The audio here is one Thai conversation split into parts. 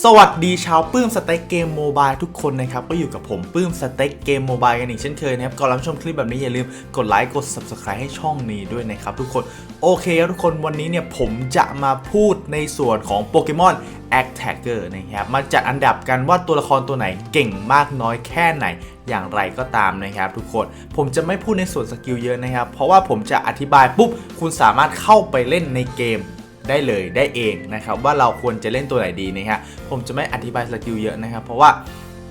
สวัสดีชาวปื้มสเต็กเกมโมบายทุกคนนะครับก็อยู่กับผมปื้มสเต็กเกมโมบายกันอีกเช่นเคยนะครับก่อนรับชมคลิปแบบนี้อย่าลืมกดไลค์กด subscribe ให้ช่องนี้ด้วยนะครับทุกคนโอเคทุกคนวันนี้เนี่ยผมจะมาพูดในส่วนของโปเกมอน a c t a g e r นะครับมาจัดอันดับกันว่าตัวละครตัวไหนเก่งมากน้อยแค่ไหนอย่างไรก็ตามนะครับ ทุกคนผมจะไม่พูดในส่วนสกิลเยอะนะครับ เพราะว่าผมจะอธิบายปุ๊บคุณสามารถเข้าไปเล่นในเกม ได้เลยได้เองนะครับว่าเราควรจะเล่นตัวไหนดีนะฮะผมจะไม่อธิบายสกิลเยอะนะครับเพราะว่า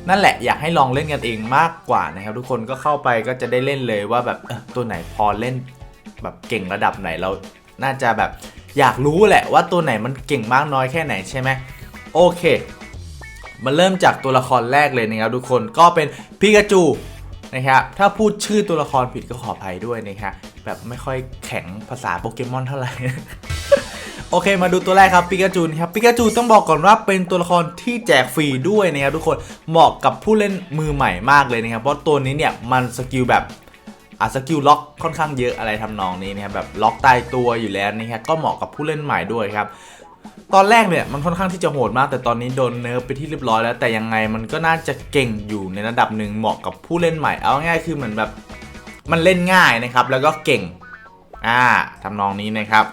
นั่นแหละอยากให้ลองเล่นกันเองมากกว่านะครับทุกคนก็เข้าไปก็จะได้เล่นเลยว่าแบบตัวไหนพอเล่นแบบเก่งระดับไหนเราน่าจะแบบอยากรู้แหละว่าตัวไหนมันเก่งมากน้อยแค่ไหนใช่ไหมโอเคมาเริ่มจากตัวละครแรกเลยนะครับทุกคนก็เป็นพิกาจูนะครับถ้าพูดชื่อตัวละครผิดก็ขออภัยด้วยนะครับแบบไม่ค่อยแข็งภาษาโปเกมอนเท่าไหร่ โอเคมาดูตัวแรกครับปิกาจูนครับปิกาจูต้องบอกก่อนว่าเป็นตัวละครที่แจกฟรีด้วยนะครับทุกคนเหมาะกับผู้เล่นมือใหม่มากเลยนะครับเพราะตัวนี้เนี่ยมันสกิลแบบอะสกิลล็อกค่อนข้างเยอะอะไรทำนองนี้นะครับแบบล็อกตายตัวอยู่แล้วนะครับก็เหมาะกับผู้เล่นใหม่ด้วยครับตอนแรกเนี่ยมันค่อนข้างที่จะโหดมาก แต่ตอนนี้โดนเนิร์ฟไปที่เรียบร้อยแล้ว แต่ยังไงมันก็น่าจะเก่งอยู่ในระดับหนึ่งเหมาะกับผู้เล่นใหม่ เอาง่ายคือเหมือนแบบมันเล่นง่ายนะครับแล้วก็เก่งอ่าทำนองนี้นะครับ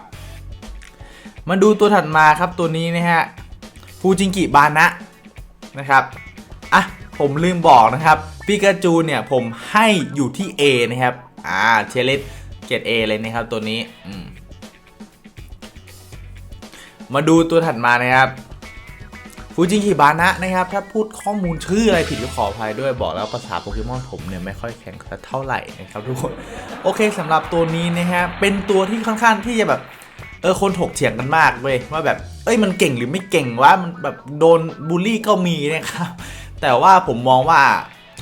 มาดูตัวถัดมาครับตัวนี้นะฮะฟูจิงกิบานะนะครับอะผมลืมบอกนะครับปิกาจูเนี่ยผมให้อยู่ที่ A นะครับอ่าเชเลตเกรด A เลยนะครับตัวนี้อืมมาดูตัวถัดมานะครับฟูจิงกิบานะนะครับ ถ้าพูดข้อมูลชื่ออะไรผิดก็ขออภัยด้วยบอกแล้วภาษาโปเกมอนผมเนี่ยไม่ค่อยแข็งเท่าไหร่นะครับทุกคน โอเคสำหรับตัวนี้นะฮะเป็นตัวที่ค่อนข้างที่จะแบบ เออคนถกเถียงกันมากเว้ยว่าแบบ เอ้ยมันเก่งหรือไม่เก่งวะมันแบบโดนบูลลี่ก็มีนะครับแต่ว่าผมมองว่า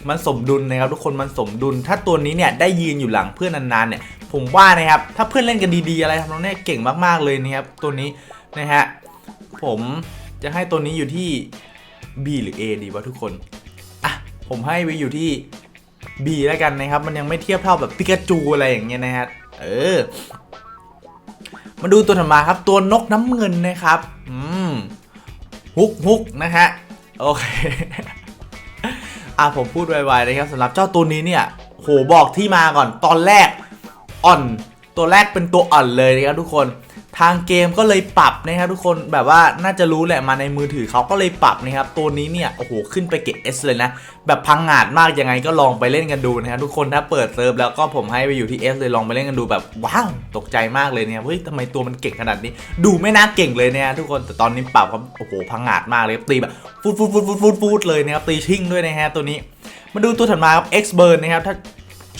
มันสมดุลนะครับทุกคนมันสมดุล ถ้าตัวนี้เนี่ยได้ยืนอยู่หลังเพื่อนนานๆเนี่ย ผมว่านะครับถ้าเพื่อนเล่นกันดีๆอะไรทำนองนี้เก่งมากๆเลยนะครับตัวนี้นะฮะผมจะให้ตัวนี้อยู่ที่ B หรือ A ดีวะทุกคนอะผมให้ไว้อยู่ที่ B แล้วกันนะครับ มันยังไม่เทียบเท่าแบบปิกาจูอะไรอย่างเงี้ยนะฮะเออ มาดูตัวถัดมาครับ ตัวนกน้ำเงินนะครับอืมฮุกฮุกนะฮะโอเคอะผมพูดไวๆนะครับสำหรับเจ้าตัวนี้เนี่ยโหบอกที่มาก่อนตอนแรกอ่อน ตัวแรกเป็นตัวอ่อนเลยนะครับทุกคน ทางเกมก็เลยปรับนะครับทุกคนแบบว่าน่าจะรู้แหละมาในมือถือเขาก็เลยปรับนะครับตัวนี้เนี่ยโอ้โหขึ้นไปเกรด S เลยนะแบบพังงาดมากยังไงก็ลองไปเล่นกันดูนะครับทุกคนถ้าเปิดเซิร์ฟแล้วก็ผมให้ไปอยู่ที่ S เลยลองไปเล่นกันดูแบบว้าวตกใจมากเลยเนี่ยเฮ้ยทำไมตัวมันเก่งขนาดนี้ ดูไม่น่าเก่งเลยเนี่ยทุกคนแต่ตอนนี้ปรับครับโอ้โหพังงาดมากเลยตีแบบฟูดฟูดฟูดฟูดฟูดฟูดเลยนะครับตีชิ่งด้วยนะฮะตัวนี้มาดูตัวถัดมาครับ X Burn นะครับถ้า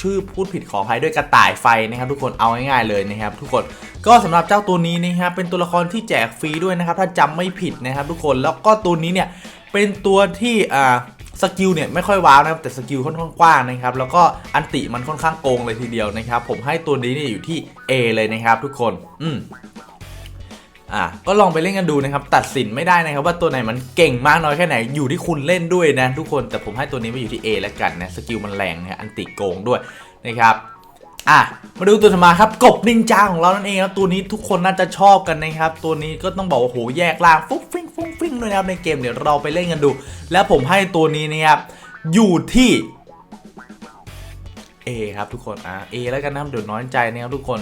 ชื่อพูดผิดขออภัยด้วยกระต่ายไฟนะครับทุกคนเอาง่ายๆเลยนะครับทุกคนก็สำหรับเจ้าตัวนี้นะครับเป็นตัวละครที่แจกฟรีด้วยนะครับถ้าจำไม่ผิดนะครับทุกคนแล้วก็ตัวนี้เนี่ยเป็นตัวที่อ่าสกิลเนี่ยไม่ค่อยว้าวนะครับแต่สกิลค่อนข้างกว้างนะครับแล้วก็อันติมันค่อนข้างโกงเลยทีเดียวนะครับผมให้ตัวนี้เนี่ยอยู่ที่ A เลยนะครับทุกคนอืม อะก็ลองไปเล่นกันดูนะครับ ตัดสินไม่ได้นะครับ ว่าตัวไหนมันเก่งมากน้อยแค่ไหนอยู่ที่คุณเล่นด้วยนะ ทุกคนแต่ผมให้ตัวนี้ไปอยู่ที่ A แล้วกันนะสกิลมันแรงนะอันติโกงด้วยนะครับอะมาดูตัวถัดมาครับกบนินจาของเรานั่นเองครับตัวนี้ทุกคนน่าจะชอบกันนะครับ ตัวนี้ก็ต้องบอกว่าโหแยกล่างฟุ้งฟิ้งฟุ้งฟิ้งด้วยนะครับในเกมเดี๋ยวเราไปเล่นกันดู แล้วผมให้ตัวนี้นะครับอยู่ที่ A ครับทุกคนอะ A แล้วกันนะครับเดี๋ยวน้อยใจนะครับทุกคน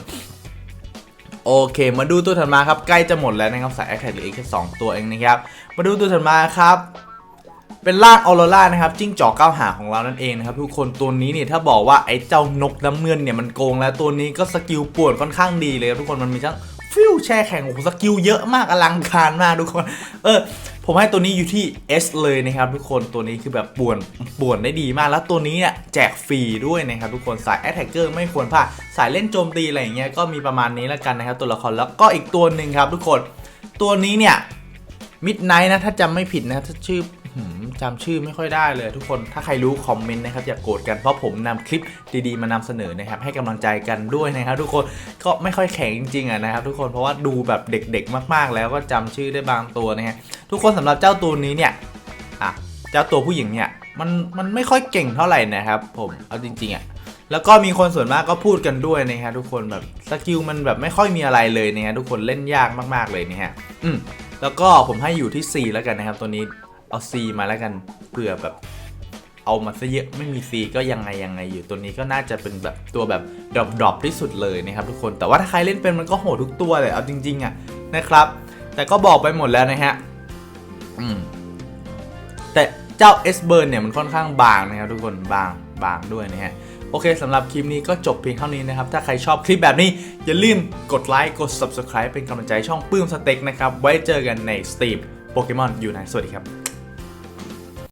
โอเค มาดูตัวถัดมาครับ ใกล้จะหมดแล้วนะครับสายแอคแท็กเหลืออีกแค่สองตัวเองนะครับ มาดูตัวถัดมาครับเป็นร่างออโรร่านะครับจิ้งจอกก้าวหางของเรานั่นเองนะครับทุกคนตัวนี้เนี่ยถ้าบอกว่าไอ้เจ้านกน้ำเงินเนี่ยมันโกงแล้วตัวนี้ก็สกิลป่วนค่อนข้างดีเลยครับทุกคนมันมีทั้ง ฟิวแช่แข็งโอ้โหสกิลเยอะมากอลังการมากทุกคน เออ ผมให้ตัวนี้อยู่ที่ S เลยนะครับทุกคนตัวนี้คือแบบป่วนป่วนได้ดีมากแล้วตัวนี้เนี่ยแจกฟรีด้วยนะครับทุกคนสายแอตแทกเกอร์ไม่ควรพลาดสายเล่นโจมตีอะไรอย่างเงี้ยก็มีประมาณนี้แล้วกันนะครับตัวละครแล้วก็อีกตัวหนึ่งครับทุกคน ตัวนี้เนี่ยมิดไนท์นะถ้าจำไม่ผิดนะถ้าชื่อ จำชื่อไม่ค่อยได้เลยทุกคนถ้าใครรู้คอมเมนต์นะครับอย่ากโกรธกันเพราะผมนำคลิปดีๆมานำเสนอนะครับให้กำลังใจกันด้วยนะครับทุกคนก็ไม่ค่อยแข็งจริงๆอะนะครับทุกคนเพราะว่าดูแบบเด็กๆ มากๆ แล้วก็จำชื่อได้บางตัวนะฮะทุกคนสำหรับเจ้าตัวนี้เนี่ยอะเจ้าตัวผู้หญิงเนี่ยมันมันไม่ค่อยเก่งเท่าไหร่นะครับ ผมเอาจริงๆอะแล้วก็มีคนส่วนมากก็พูดกันด้วยนะฮะทุกคนแบบสกิลมันแบบไม่ค่อยมีอะไรเลยนะฮะทุกคนเล่นยากมากๆเลยนะฮะอืมแล้วก็ผมให้อยู่ที่ 4 แล้วกันนะครับตัวนี้ เอา C มาแล้วกันเผื่อแบบเอามาซะเยอะไม่มี C ก็ยังไงยังไงอยู่ตัวนี้ก็น่าจะเป็นแบบตัวแบบดรอปดรอปที่สุดเลยนะครับทุกคนแต่ว่าถ้าใครเล่นเป็นมันก็โหดทุกตัวเลยเอาจริงๆอะนะครับ แต่ก็บอกไปหมดแล้วนะฮะอืมแต่เจ้า S Burn เนี่ยมันค่อนข้างบางนะครับทุกคนบางบางด้วยนะฮะโอเคสำหรับคลิปนี้ก็จบเพียงเท่านี้นะครับ ถ้าใครชอบคลิปแบบนี้ อย่าลืมกดไลค์กด Subscribe เป็นกำลังใจช่องปื้มสเต็กนะครับ ไว้เจอกันในสตรีมโปเกมอนอยู่ในสวัสดีครับ